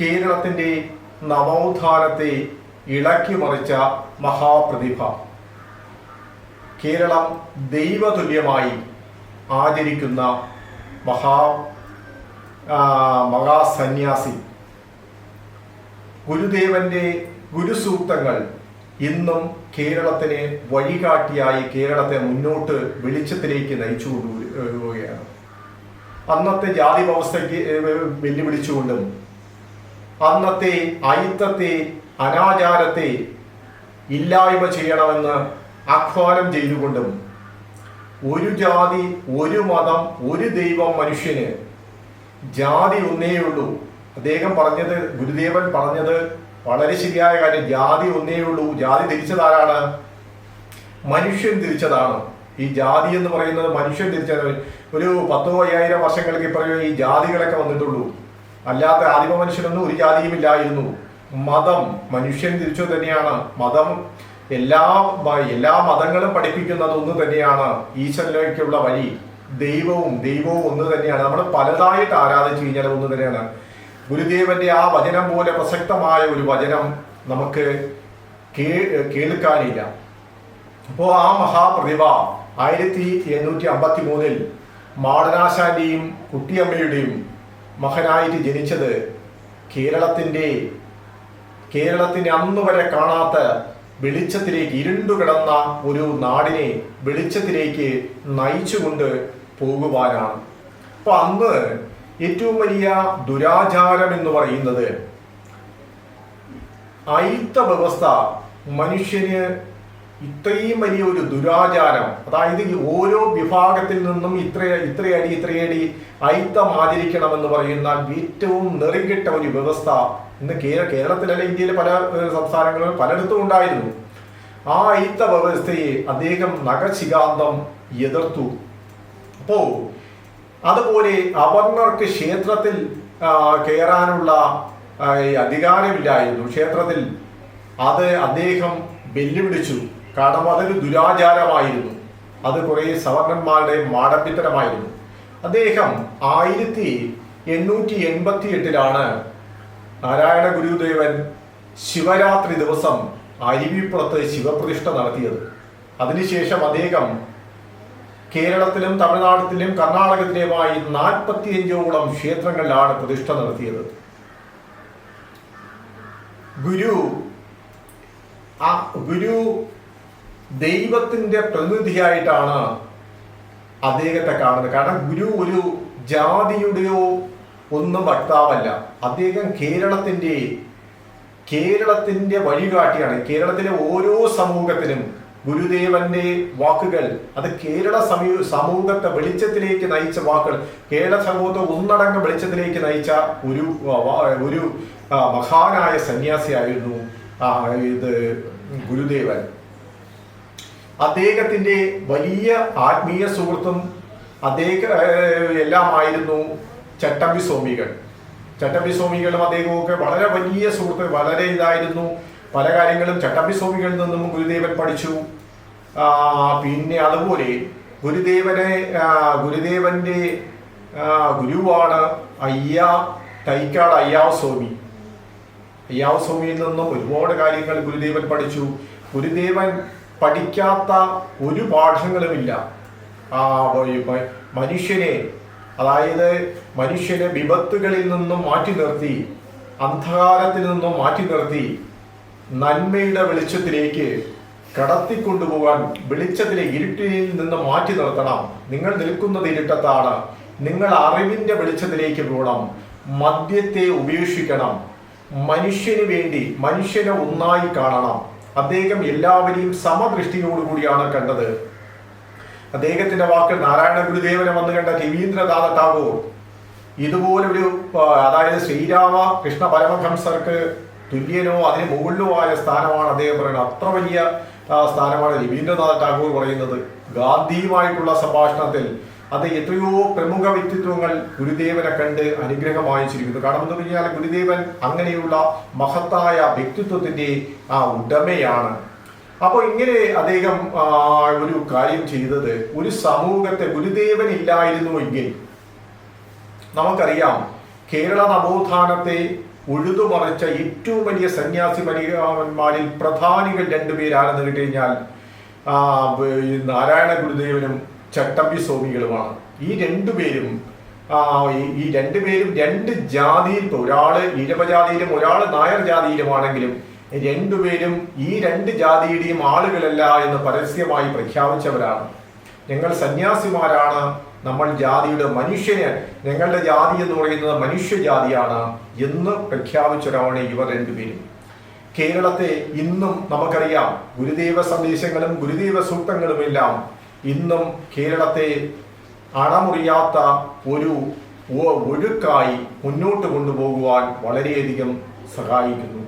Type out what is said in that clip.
കേരളത്തിന്റെ നവോത്ഥാനത്തെ ഇളക്കി മറിച്ച മഹാപ്രതിഭ. കേരളം ദൈവതുല്യമായി ആചരിക്കുന്ന മഹാ മഹാസന്യാസി. ഗുരുദേവന്റെ ഗുരുസൂക്തങ്ങൾ ഇന്നും കേരളത്തിന് വഴികാട്ടിയായി കേരളത്തെ മുന്നോട്ട് വെളിച്ചത്തിലേക്ക് നയിച്ചു കൊണ്ടുവരികയാണ് അന്നത്തെ ജാതി വ്യവസ്ഥയ്ക്ക് വെല്ലുവിളിച്ചുകൊണ്ടും അന്നത്തെ അയിത്തത്തെ അനാചാരത്തെ ഇല്ലായ്മ ചെയ്യണമെന്ന് ആഹ്വാനം ചെയ്തുകൊണ്ടും ഒരു ജാതി ഒരു മതം ഒരു ദൈവം മനുഷ്യന് ജാതി ഒന്നേയുള്ളൂ അദ്ദേഹം പറഞ്ഞത് ഗുരുദേവൻ പറഞ്ഞത് വളരെ ശരിയായ കാര്യം. ജാതി ഒന്നേയുള്ളൂ ജാതി തിരിച്ചതാരാണ്? മനുഷ്യൻ തിരിച്ചതാണ്. ഈ ജാതി എന്ന് പറയുന്നത് മനുഷ്യൻ തിരിച്ചത് ഒരു പത്തോ അയ്യായിരം വർഷങ്ങൾക്ക് ഇപ്പറയോ ഈ ജാതികളൊക്കെ വന്നിട്ടുള്ളൂ. അല്ലാത്ത ആദിമ മനുഷ്യനൊന്നും ഒരു ജാതിയും ഇല്ലായിരുന്നു മതം മനുഷ്യൻ തിരിച്ചു തന്നെയാണ്. മതം എല്ലാ എല്ലാ മതങ്ങളും പഠിപ്പിക്കുന്നത് ഒന്ന് തന്നെയാണ്. ഈശ്വരനിലേക്കുള്ള വഴി ദൈവവും ദൈവവും ഒന്ന് തന്നെയാണ്. നമ്മൾ പലതായിട്ട് ആരാധിച്ചു കഴിഞ്ഞാൽ ഒന്ന് തന്നെയാണ്. ഗുരുദേവന്റെ ആ വചനം പോലെ പ്രസക്തമായ ഒരു വചനം നമുക്ക് കേൾക്കാനില്ല. അപ്പോൾ ആ മഹാപ്രതിഭ ആയിരത്തി എണ്ണൂറ്റി അമ്പത്തി മൂന്നിൽ മാടനാശാന്റെയും കുട്ടിയമ്മയുടെയും മകനായിട്ട് ജനിച്ചത് കേരളത്തിന്റെ കേരളത്തിന് അന്ന് വരെ കാണാത്ത വെളിച്ചത്തിലേക്ക് ഇരുണ്ടുകിടന്ന ഒരു നാടിനെ വെളിച്ചത്തിലേക്ക് നയിച്ചുകൊണ്ട് പോകുവാനാണ്. അപ്പൊ അന്ന് ഏറ്റവും വലിയ ദുരാചാരം എന്ന് പറയുന്നത് അയിത്ത വ്യവസ്ഥ മനുഷ്യന് ഇത്രയും വലിയ ഒരു ദുരാചാരം അതായത് ഈ ഓരോ വിഭാഗത്തിൽ നിന്നും ഇത്ര ഇത്രയടി ഇത്രയടി ഐത്തം ആചരിക്കണമെന്ന് പറയുന്ന ഏറ്റവും നെറികെട്ട ഒരു വ്യവസ്ഥ ഇന്ന് കേര കേരളത്തിലല്ല ഇന്ത്യയിലെ പല സംസ്ഥാനങ്ങളിൽ പലയിടത്തും ഉണ്ടായിരുന്നു. ആ ഐത്ത വ്യവസ്ഥയെ അദ്ദേഹം നഖശികാന്തം എതിർത്തു. അപ്പോ അതുപോലെ അവർണർക്ക് ക്ഷേത്രത്തിൽ കയറാനുള്ള അധികാരമില്ലായിരുന്നു. ക്ഷേത്രത്തിൽ അത് അദ്ദേഹം വെല്ലുവിളിച്ചു. കാരണം അതൊരു ദുരാചാരമായിരുന്നു. അത് കുറേ സവർണന്മാരുടെ മാടമ്പിത്തരമായിരുന്നു. അദ്ദേഹം ആയിരത്തി എണ്ണൂറ്റി എൺപത്തി എട്ടിലാണ് നാരായണ ഗുരുദേവൻ ശിവരാത്രി ദിവസം അരുവിപ്പുറത്ത് ശിവപ്രതിഷ്ഠ നടത്തിയത്. അതിനുശേഷം അദ്ദേഹം കേരളത്തിലും തമിഴ്നാട്ടിലും കർണാടകത്തിലുമായി നാൽപ്പത്തിയഞ്ചോളം ക്ഷേത്രങ്ങളിലാണ് പ്രതിഷ്ഠ നടത്തിയത്. ഗുരു ആ ഗുരു ദൈവത്തിന്റെ പ്രതിനിധിയായിട്ടാണ് അദ്ദേഹത്തെ കാണുന്നത്. കാരണം ഗുരു ഒരു ജാതിയുടെയോ ഒന്നും വക്താവല്ല. അദ്ദേഹം കേരളത്തിന്റെ കേരളത്തിന്റെ വഴികാട്ടിയാണ്. കേരളത്തിലെ ഓരോ സമൂഹത്തിനും ഗുരുദേവന്റെ വാക്കുകൾ അത് കേരള സമൂ സമൂഹത്തെ വെളിച്ചത്തിലേക്ക് നയിച്ച വാക്കുകൾ കേരള സമൂഹത്തെ ഒന്നടങ്കം വെളിച്ചത്തിലേക്ക് നയിച്ച ഒരു ഒരു മഹാനായ സന്യാസിയായിരുന്നു ഇത് ഗുരുദേവൻ. അദ്ദേഹത്തിന്റെ വലിയ ആത്മീയ സുഹൃത്തും അദ്ദേഹം എല്ലാം എല്ലാമായിരുന്നു ചട്ടമ്പി സ്വാമികൾ. ചട്ടമ്പി സ്വാമികളും അദ്ദേഹമൊക്കെ വളരെ വലിയ സുഹൃത്ത് വളരെ ഇതായിരുന്നു. പല കാര്യങ്ങളും ചട്ടമ്പി സ്വാമികളിൽ നിന്നും ഗുരുദേവൻ പഠിച്ചു. പിന്നെ അതുപോലെ ഗുരുദേവനെ ഗുരുദേവന്റെ ഗുരുവാണ് അയ്യ തൈക്കാട് അയ്യാവ് സ്വാമി അയ്യാവ് സ്വാമിയിൽ നിന്നും ഒരുപാട് കാര്യങ്ങൾ ഗുരുദേവൻ പഠിച്ചു. ഗുരുദേവൻ പഠിക്കാത്ത ഒരു പാഠങ്ങളുമില്ല. ആ മനുഷ്യനെ അതായത് മനുഷ്യനെ വിപത്തുകളിൽ നിന്നും മാറ്റി നിർത്തി അന്ധകാരത്തിൽ നിന്നും മാറ്റി നിർത്തി നന്മയുടെ വെളിച്ചത്തിലേക്ക് കടത്തിക്കൊണ്ടുപോകാൻ വെളിച്ചത്തിലെ ഇരുട്ടിൽ നിന്ന് മാറ്റി നിർത്തണം. നിങ്ങൾ നിൽക്കുന്നത് ഇരുട്ടത്താണ്. നിങ്ങൾ അറിവിന്റെ വെളിച്ചത്തിലേക്ക് പോകണം. മദ്യത്തെ ഉപേക്ഷിക്കണം. മനുഷ്യന് വേണ്ടി മനുഷ്യനെ ഒന്നായി കാണണം. അദ്ദേഹം എല്ലാവരെയും സമദൃഷ്ടിയോടുകൂടിയാണ് കണ്ടത്. അദ്ദേഹത്തിന്റെ വാക്ക് നാരായണ ഗുരുദേവനെ വന്ന് കണ്ട രവീന്ദ്രനാഥ ടാഗോർ ഇതുപോലൊരു അതായത് ശ്രീരാമ കൃഷ്ണ പരമഹംസർക്ക് തുല്യനോ അതിന് മുകളിലോ ആയ സ്ഥാനമാണ് അദ്ദേഹം പറയുന്നത്. അത്ര വലിയ സ്ഥാനമാണ് രവീന്ദ്രനാഥ ടാഗോർ പറയുന്നത്. ഗാന്ധിയുമായിട്ടുള്ള സംഭാഷണത്തിൽ അത് എത്രയോ പ്രമുഖ വ്യക്തിത്വങ്ങൾ ഗുരുദേവനെ കണ്ട് അനുഗ്രഹം വാങ്ങിച്ചിരിക്കുന്നു. കാരണം എന്ന് പറഞ്ഞാൽ ഗുരുദേവൻ അങ്ങനെയുള്ള മഹത്തായ വ്യക്തിത്വത്തിന്റെ ആ ഉടമയാണ്. അപ്പോൾ ഇങ്ങനെ അദ്ദേഹം ഒരു കാര്യം ചെയ്തത്. ഒരു സമൂഹത്തെ ഗുരുദേവൻ ഇല്ലായിരുന്നു എങ്കിൽ നമുക്കറിയാം കേരള നവോത്ഥാനത്തെ ഉഴുതുമറിച്ച ഏറ്റവും വലിയ സന്യാസി മരികാവന്മാരിൽ പ്രധാനികൾ രണ്ടുപേരാണെന്ന് കേട്ട് കഴിഞ്ഞാൽ നാരായണ ഗുരുദേവനും ചട്ടമ്പി സ്വാമികളുമാണ് ഈ രണ്ടുപേരും ഈ- രണ്ടുപേരും രണ്ട് ജാതിയിൽ ഒരാൾ ഇരവജാതിയിലും ഒരാൾ നായർ ജാതിയിലുമാണെങ്കിലും രണ്ടുപേരും ഈ രണ്ട് ജാതിയുടെയും ആളുകളല്ല എന്ന് പരസ്യമായി പ്രഖ്യാപിച്ചവരാണ്. ഞങ്ങൾ സന്യാസിമാരാണ്. നമ്മൾ ജാതിയുടെ മനുഷ്യന് ഞങ്ങളുടെ ജാതി എന്ന് പറയുന്നത് മനുഷ്യജാതിയാണ് എന്ന് പ്രഖ്യാപിച്ചൊരാണ് ഇവർ രണ്ടുപേരും കേരളത്തെ ഇന്നും നമുക്കറിയാം ഗുരുദേവ സന്ദേശങ്ങളും ഗുരുദേവ സൂക്തങ്ങളുമെല്ലാം ഇന്നും കേരളത്തെ അണമുറിയാത്ത ഒരു ഒഴുക്കായി മുന്നോട്ട് കൊണ്ടുപോകുവാൻ വളരെയധികം സഹായിക്കുന്നു.